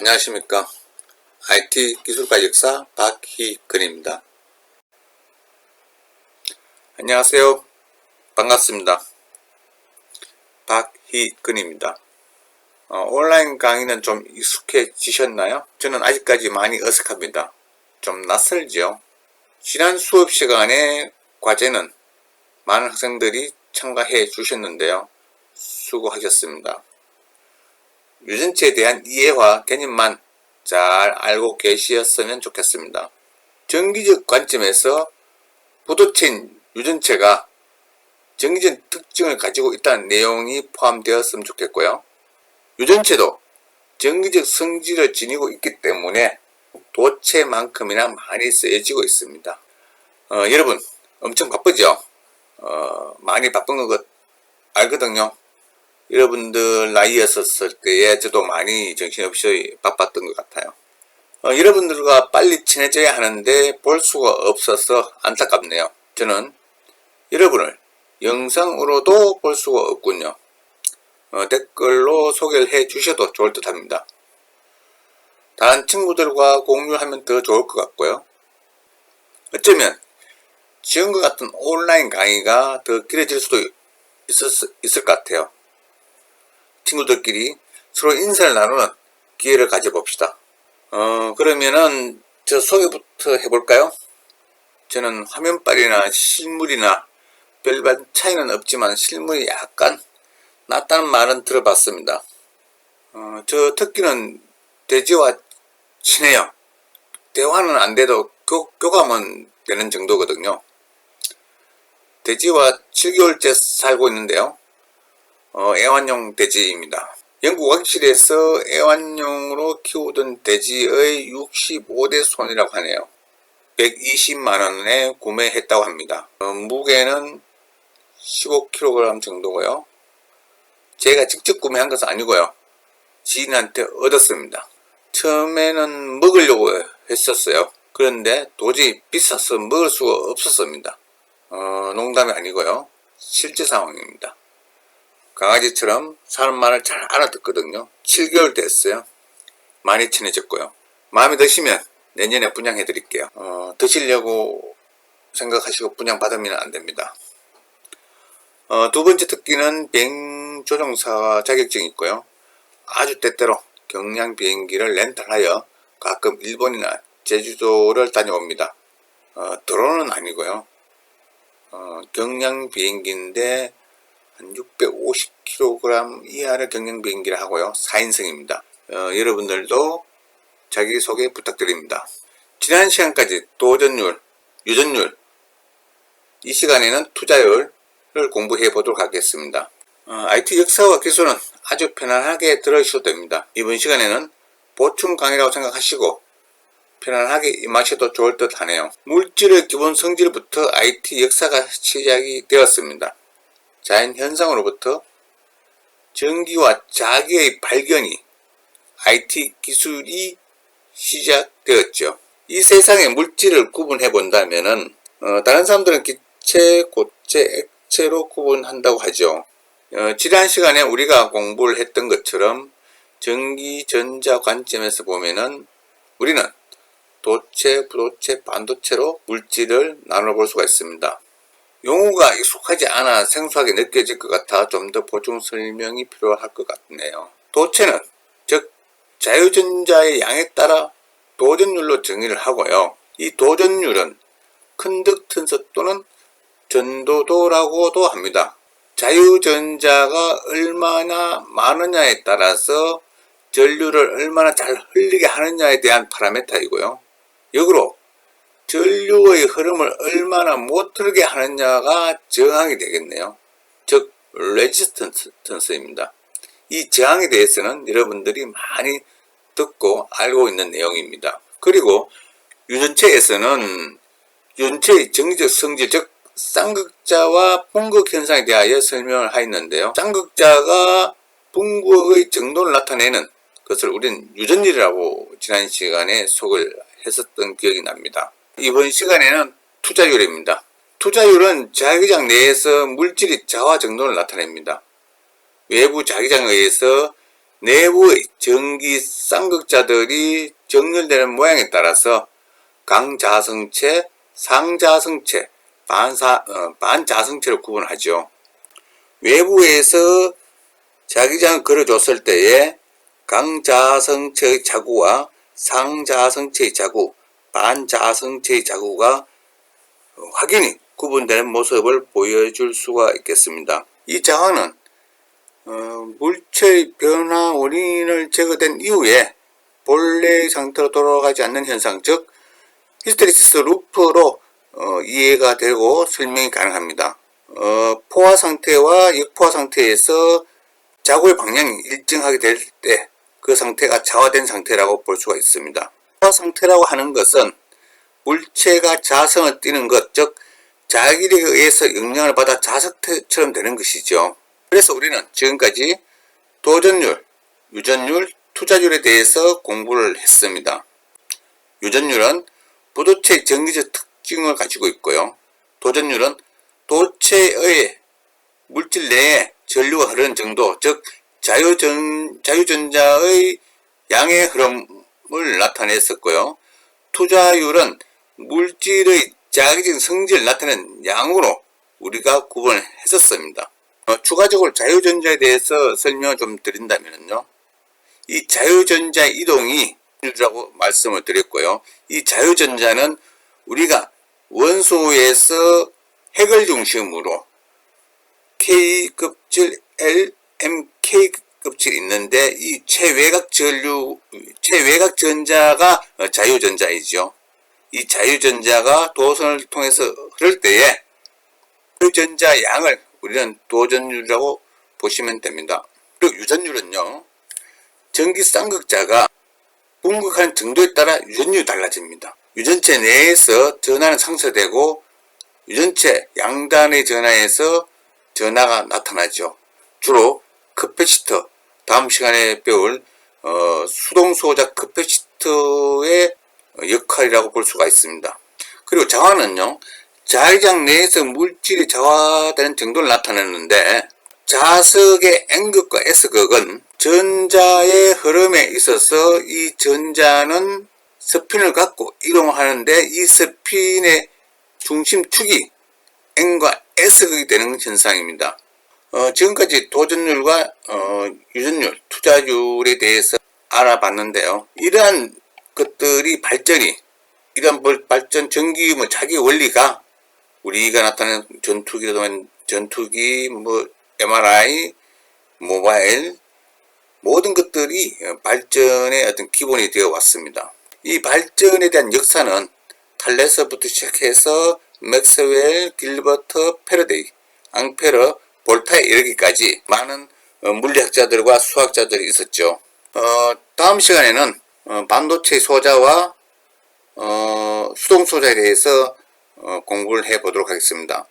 안녕하십니까. IT 기술가 역사 박희근입니다. 안녕하세요. 반갑습니다. 박희근입니다. 어, 온라인 강의는 좀 익숙해지셨나요? 저는 아직까지 많이 어색합니다. 좀 낯설죠? 지난 수업 시간에 과제는 많은 학생들이 참가해 주셨는데요. 수고하셨습니다. 유전체에 대한 이해와 개념만 잘 알고 계시었으면 좋겠습니다. 정기적 관점에서 부도체인 유전체가 정기적 특징을 가지고 있다는 내용이 포함되었으면 좋겠고요. 유전체도 정기적 성질을 지니고 있기 때문에 도체만큼이나 많이 쓰여지고 있습니다. 어, 여러분 엄청 바쁘죠? 어, 많이 바쁜 것 알거든요. 여러분들 나이였었을 때에 저도 많이 정신없이 바빴던 것 같아요. 어, 여러분들과 빨리 친해져야 하는데 볼 수가 없어서 안타깝네요. 저는 여러분을 영상으로도 볼 수가 없군요. 어, 댓글로 소개를 해 주셔도 좋을 듯 합니다. 다른 친구들과 공유하면 더 좋을 것 같고요. 어쩌면 지금과 같은 온라인 강의가 더 길어질 수도 있을, 있을 것 같아요. 친구들끼리 서로 인사를 나누는 기회를 가져봅시다. 어, 그러면은 저 소개부터 해볼까요? 저는 화면빨이나 실물이나 별반 차이는 없지만 실물이 약간 낫다는 말은 들어봤습니다. 어, 저 특기는 돼지와 친해요. 대화는 안 돼도 교, 교감은 되는 정도거든요. 돼지와 7개월째 살고 있는데요. 어, 애완용 돼지입니다. 영국 왕실에서 애완용으로 키우던 돼지의 65대 손이라고 하네요. 120만원에 구매했다고 합니다. 어, 무게는 15kg 정도고요. 제가 직접 구매한 것은 아니고요. 지인한테 얻었습니다. 처음에는 먹으려고 했었어요. 그런데 도저히 비싸서 먹을 수가 없었습니다. 어, 농담이 아니고요. 실제 상황입니다. 강아지처럼 사람 말을 잘 알아듣거든요. 7개월 됐어요. 많이 친해졌고요. 마음에 드시면 내년에 분양해 드릴게요. 어, 드시려고 생각하시고 분양 받으면 안 됩니다. 어, 두 번째 특기는 비행 조종사 자격증이 있고요. 아주 때때로 경량 비행기를 렌탈하여 가끔 일본이나 제주도를 다녀옵니다. 어, 드론은 아니고요. 어, 경량 비행기인데 한 650kg 이하의 경량 비행기를 하고요. 4인승입니다. 어, 여러분들도 자기소개 부탁드립니다. 지난 시간까지 도전율, 유전율, 이 시간에는 투자율을 공부해 보도록 하겠습니다. 어, IT 역사와 기술은 아주 편안하게 들으셔도 됩니다. 이번 시간에는 보충 강의라고 생각하시고 편안하게 임하셔도 좋을 듯 하네요. 물질의 기본 성질부터 IT 역사가 시작이 되었습니다. 자연 현상으로부터 전기와 자기의 발견이 IT 기술이 시작되었죠. 이 세상의 물질을 구분해 본다면은 어, 다른 사람들은 기체, 고체, 액체로 구분한다고 하죠. 어, 지난 시간에 우리가 공부를 했던 것처럼 전기, 전자 관점에서 보면은 우리는 도체, 부도체, 반도체로 물질을 나눠볼 수가 있습니다. 용어가 익숙하지 않아 생소하게 느껴질 것 같아 좀 더 보충 설명이 필요할 것 같네요. 도체는 즉 자유전자의 양에 따라 도전율로 정의를 하고요. 이 도전율은 컨덕턴스 또는 전도도라고도 합니다. 자유전자가 얼마나 많으냐에 따라서 전류를 얼마나 잘 흘리게 하느냐에 대한 파라메타이고요. 역으로 전류의 흐름을 얼마나 못 흐르게 하느냐가 저항이 되겠네요. 즉 레지스턴스입니다. 이 저항에 대해서는 여러분들이 많이 듣고 알고 있는 내용입니다. 그리고 유전체에서는 유전체의 정기적 성질 즉 쌍극자와 분극 현상에 대하여 설명을 하였는데요. 쌍극자가 분극의 정도를 나타내는 것을 우리는 유전율이라고 지난 시간에 소개를 했었던 기억이 납니다. 이번 시간에는 투자율입니다. 투자율은 자기장 내에서 물질이 자화 정도를 나타냅니다. 외부 자기장에 의해서 내부의 전기 쌍극자들이 정렬되는 모양에 따라서 강자성체, 상자성체, 반사, 어, 반자성체로 구분하죠. 외부에서 자기장을 걸어줬을 때에 강자성체의 자구와 상자성체의 자구, 반자성체의 자구가 확연히 구분되는 모습을 보여줄 수가 있겠습니다. 이 자화는 어, 물체의 변화 원인을 제거된 이후에 본래 상태로 돌아가지 않는 현상, 즉 히스테리시스 루프로 어, 이해가 되고 설명이 가능합니다. 어, 포화 상태와 역포화 상태에서 자구의 방향이 일정하게 될 때 그 상태가 자화된 상태라고 볼 수가 있습니다. 상태라고 하는 것은 물체가 자성을 띠는 것, 즉 자기력에 의해서 영향을 받아 자석처럼 되는 것이죠. 그래서 우리는 지금까지 도전율, 유전율, 투자율에 대해서 공부를 했습니다. 유전율은 부도체의 전기적 특징을 가지고 있고요. 도전율은 도체의 물질 내에 전류가 흐르는 정도, 즉 자유전, 자유전자의 양의 흐름 을 나타냈었고요. 투자율은 물질의 자기적인 성질을 나타내는 양으로 우리가 구분을 했었습니다. 어, 추가적으로 자유전자에 대해서 설명을 좀 드린다면요. 이 자유전자 이동이 라고 말씀을 드렸고요. 이 자유전자는 우리가 원소에서 핵을 중심으로 K급질 L, M, K 급질이 있는데 이 최외곽 전류, 최외곽 전자가 어, 자유전자이죠. 이 자유전자가 도선을 통해서 흐를 때에 자유전자 양을 우리는 도전율이라고 보시면 됩니다. 그리고 유전율은요, 전기 쌍극자가 분극하는 정도에 따라 유전율이 달라집니다. 유전체 내에서 전하는 상쇄되고 유전체 양단의 전하에서 전하가 나타나죠. 주로 커패시터, 다음 시간에 배울 어, 수동 소자 커패시터의 역할이라고 볼 수가 있습니다. 그리고 자화는요, 자의장 내에서 물질이 자화되는 정도를 나타내는데 자석의 N극과 S극은 전자의 흐름에 있어서 이 전자는 스핀을 갖고 이동하는데 이 스핀의 중심축이 N과 S극이 되는 현상입니다. 어, 지금까지 도전율과 어, 유전율, 투자율에 대해서 알아봤는데요. 이러한 것들이 발전이 이러한 발전 전기 뭐 자기 원리가 우리가 나타낸 전투기라면 전투기 뭐 MRI 모바일 모든 것들이 발전의 어떤 기본이 되어 왔습니다. 이 발전에 대한 역사는 탈레스부터 시작해서 맥스웰, 길버트, 페러데이, 앙페러, 볼타에 이르기까지 많은 어, 물리학자들과 수학자들이 있었죠. 어, 다음 시간에는 어, 반도체 소자와 어, 수동 소자에 대해서 어, 공부를 해 보도록 하겠습니다.